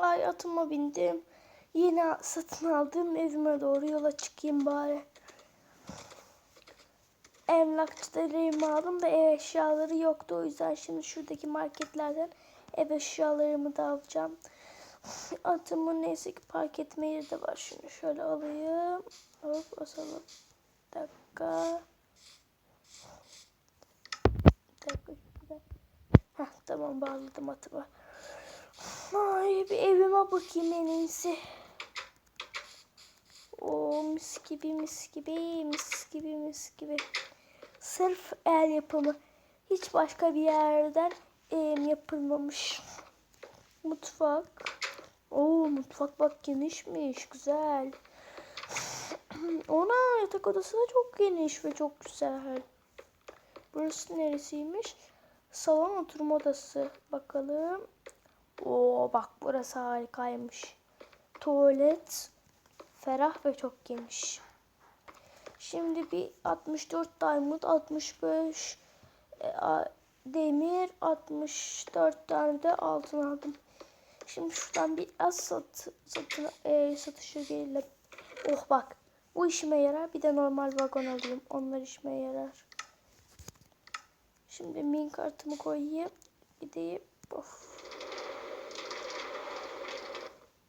Ay atıma bindim. Yeni satın aldığım evime doğru yola çıkayım bari. Emlakçıda elimi aldım da ev eşyaları yoktu. O yüzden şimdi şuradaki marketlerden ev eşyalarımı da alacağım. Atımın neyse ki park etme yeri de var. Şunu şöyle alayım. Hop basalım. Bir dakika. bir dakika. Heh, tamam bağladım atımı. Ay bir evime bakayım en iyisi. O mis gibi mis gibi mis gibi mis gibi. Sırf el yapımı. Hiç başka bir yerden em, yapılmamış. Mutfak. Oo mutfak bak genişmiş. Güzel. Ona yatak odası da çok geniş ve çok güzel. Burası neresiymiş? Salon oturma odası. Bakalım. Oo bak burası harikaymış. Tuvalet ferah ve çok geniş. Şimdi bir 64 diamond, 65 e, a- demir, 64 tane de altın aldım. Şimdi şuradan bir az sat, satın, e, satışa gelelim. Oh bak bu işime yarar. Bir de normal vagon alayım. Onlar işime yarar. Şimdi min kartımı koyayım. Gideyim. Of.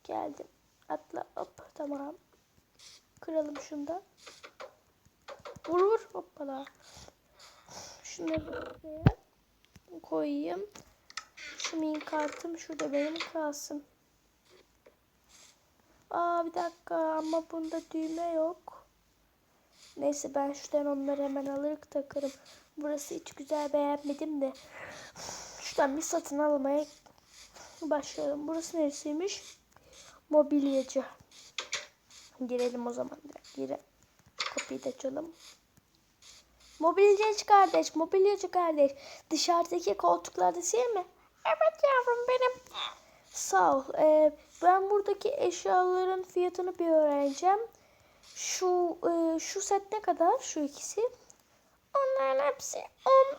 Geldim. Atla hop tamam. Kıralım şunu da. Vur vur hoppala. Şunları buraya koyayım. Şu min kartım şurada benim kalsın. Aa bir dakika ama bunda düğme yok. Neyse ben şuradan onları hemen alır takarım. Burası hiç güzel beğenmedim de. Şuradan bir satın almaya başlayalım. Burası neresiymiş? Mobilyacı. Girelim o zaman. Gire. Kapıyı da açalım. Mobilyacı kardeş, mobilyacı kardeş. Dışarıdaki koltuklarda değil mi? Evet yavrum benim. Sağ ol. Ee, ben buradaki eşyaların fiyatını bir öğreneceğim. Şu e, şu set ne kadar? Şu ikisi. Onların hepsi 10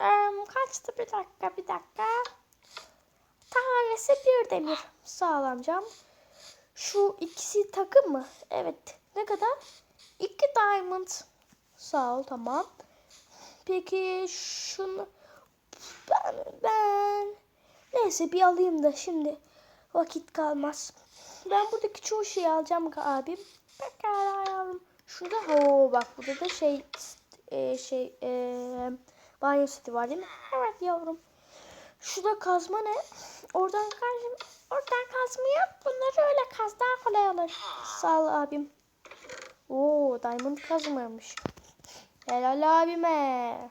Em, kaçtı bir dakika bir dakika. Tanesi bir demir. Sağ ol amcam. Şu ikisi takım mı? Evet. Ne kadar? İki diamond. Sağ ol tamam. Peki şunu ben, ben neyse bir alayım da şimdi vakit kalmaz. Ben buradaki çoğu şeyi alacağım abim. Pekala yavrum. Şurada ho bak burada da şey e, şey e, banyo seti var değil mi? Evet yavrum. Şurada kazma ne? Oradan karşı oradan kazmayı bunları öyle kaz daha kolay olur. Sağ ol abim. Oo diamond kazmaymış. Helal abime.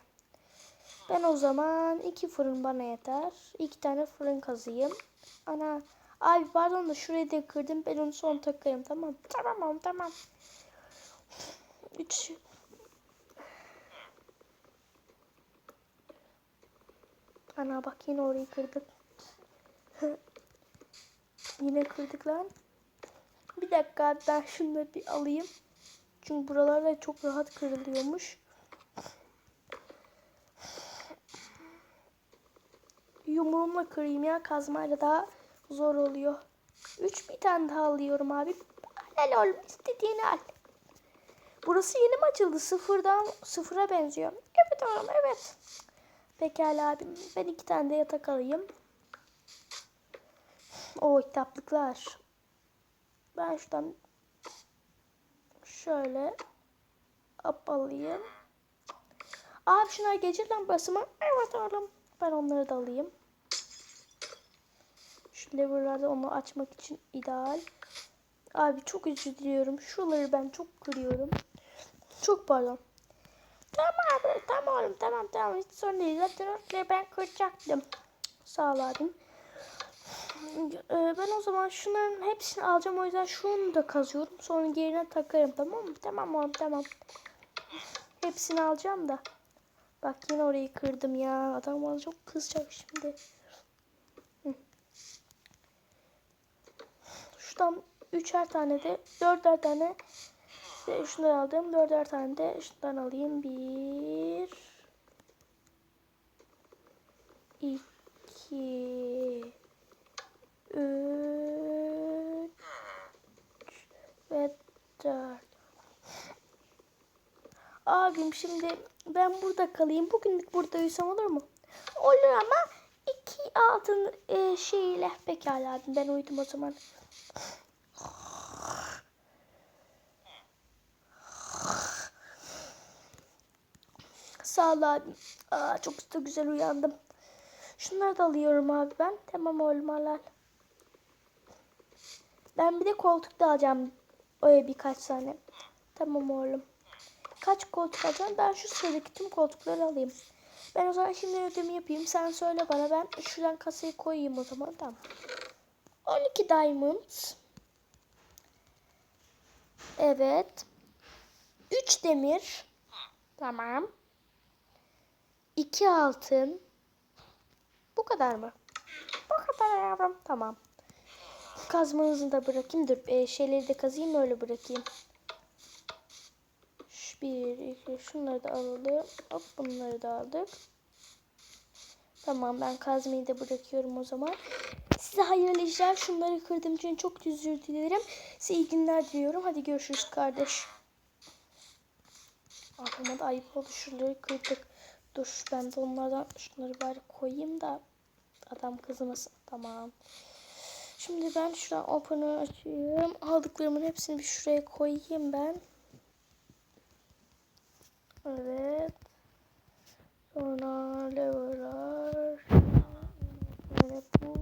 Ben o zaman iki fırın bana yeter. İki tane fırın kazıyım. Ana. Abi pardon da şurayı da kırdım. Ben onu son takarım tamam. Tamam tamam. Üç. Ana bak yine orayı kırdık. yine kırdık lan. Bir dakika abi, ben şunları bir alayım. Çünkü buralarda çok rahat kırılıyormuş. Yumruğumla kırayım ya kazmayla daha zor oluyor. Üç bir tane daha alıyorum abi. Helal oğlum istediğini al. Burası yeni mi açıldı? Sıfırdan sıfıra benziyor. Evet oğlum evet. Pekala abim. Ben iki tane de yatak alayım. O kitaplıklar. Ben şuradan şöyle alayım. Abi şunlar gece lambası mı? Evet oğlum. Ben onları da alayım. Şu lever'larda onu açmak için ideal. Abi çok özür diliyorum. Şuraları ben çok kırıyorum. Çok pardon. Tamam abi. Tamam oğlum. Tamam tamam. Hiç sorun değil. Zaten ben kıracaktım. Sağ ol abim. Ee, ben o zaman şunların hepsini alacağım. O yüzden şunu da kazıyorum. Sonra yerine takarım. Tamam mı? Tamam oğlum tamam. Hepsini alacağım da. Bak yine orayı kırdım ya. Adam bana çok kızacak şimdi. Hı. Şuradan üçer tane de dörder tane de şundan aldım. Dörder tane de şundan alayım. Bir iki 3 ve 4. Abim şimdi ben burada kalayım. Bugünlük burada uyusam olur mu? Olur ama iki altın e, şeyle pekala abim ben uyudum o zaman. Sağ ol abi. Aa, çok da güzel uyandım. Şunları da alıyorum abi ben. Tamam oğlum al. Ben bir de koltuk da alacağım. Öyle birkaç tane. Tamam oğlum. Kaç koltuk alacağım? Ben şu sıradaki tüm koltukları alayım. Ben o zaman şimdi ödeme yapayım. Sen söyle bana. Ben şuradan kasayı koyayım o zaman. Tamam. 12 diamond. Evet. 3 demir. Tamam. 2 altın. Bu kadar mı? Bu kadar yavrum. Tamam. Kazmanızı da bırakayım. Dur e, şeyleri de kazıyım öyle bırakayım. Şu bir, iki, şunları da alalım. Hop bunları da aldık. Tamam ben kazmayı da bırakıyorum o zaman. Size hayırlı işler. Şunları kırdığım için çok özür dilerim. Size iyi günler diliyorum. Hadi görüşürüz kardeş. Aklıma da ayıp oldu. Şunları kırdık. Dur ben de onlardan şunları bari koyayım da adam kızmasın. Tamam. Şimdi ben şuradan open'ı açayım. Aldıklarımın hepsini bir şuraya koyayım ben. Evet. Sonra lever'lar. Evet bu.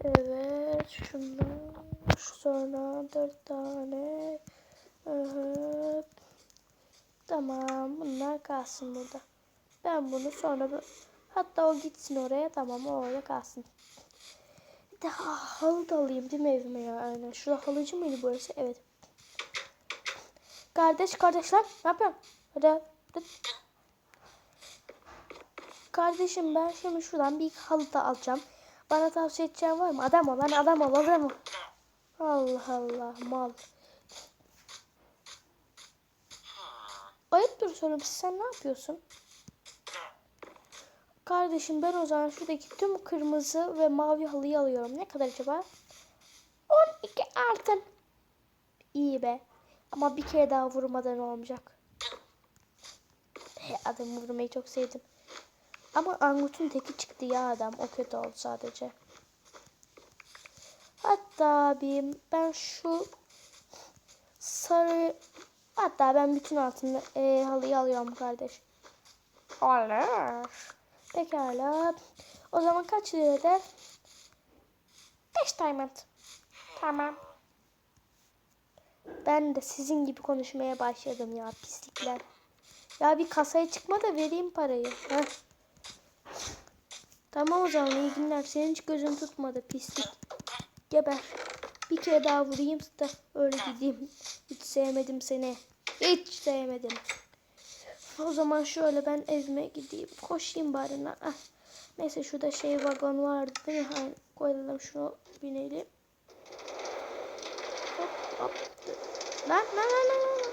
Evet şunlar. Sonra dört tane. Evet. Tamam bunlar kalsın burada. Ben bunu sonra hatta o gitsin oraya tamam o orada kalsın. Bir de ha, halı da alayım değil mi evime ya aynen. Şurada halıcı mıydı burası? Evet. Kardeş kardeşler ne yapıyorsun? Hadi. Kardeşim ben şimdi şuradan bir halı da alacağım. Bana tavsiye edeceğin var mı? Adam ol lan adam ol adam ol. Allah Allah mal. Ayıptır söylemesi sen ne yapıyorsun? Kardeşim ben o zaman şuradaki tüm kırmızı ve mavi halıyı alıyorum. Ne kadar acaba? 12 altın. İyi be. Ama bir kere daha vurmadan olmayacak. He, adamı vurmayı çok sevdim. Ama Angut'un teki çıktı ya adam. O kötü oldu sadece. Hatta abim ben şu sarı hatta ben bütün altını e, halıyı alıyorum kardeş. Olur. Pekala. O zaman kaç lira eder? 5 diamond. Tamam. Ben de sizin gibi konuşmaya başladım ya pislikler. Ya bir kasaya çıkma da vereyim parayı. Heh. Tamam o zaman iyi günler. Senin hiç gözün tutmadı pislik. Geber. Bir kere daha vurayım da öyle gideyim. Hiç sevmedim seni. Hiç sevmedim. O zaman şöyle ben evime gideyim. Koşayım bari. na- Ah. Neyse şurada şey vagon vardı değil mi? Aynen. Koyalım şunu binelim. Hop hop. Lan lan lan lan. lan.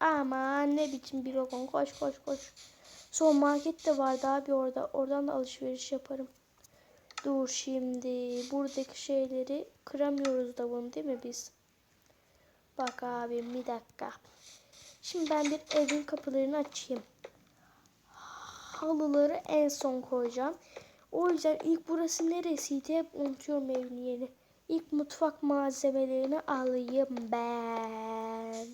Aman ne biçim bir vagon. Koş koş koş. Son market de vardı abi orada. Oradan da alışveriş yaparım. Dur şimdi. Buradaki şeyleri kıramıyoruz da bunu değil mi biz? Bak abi bir dakika. Şimdi ben bir evin kapılarını açayım. Halıları en son koyacağım. O yüzden ilk burası neresiydi hep unutuyorum evin yeri. İlk mutfak malzemelerini alayım ben.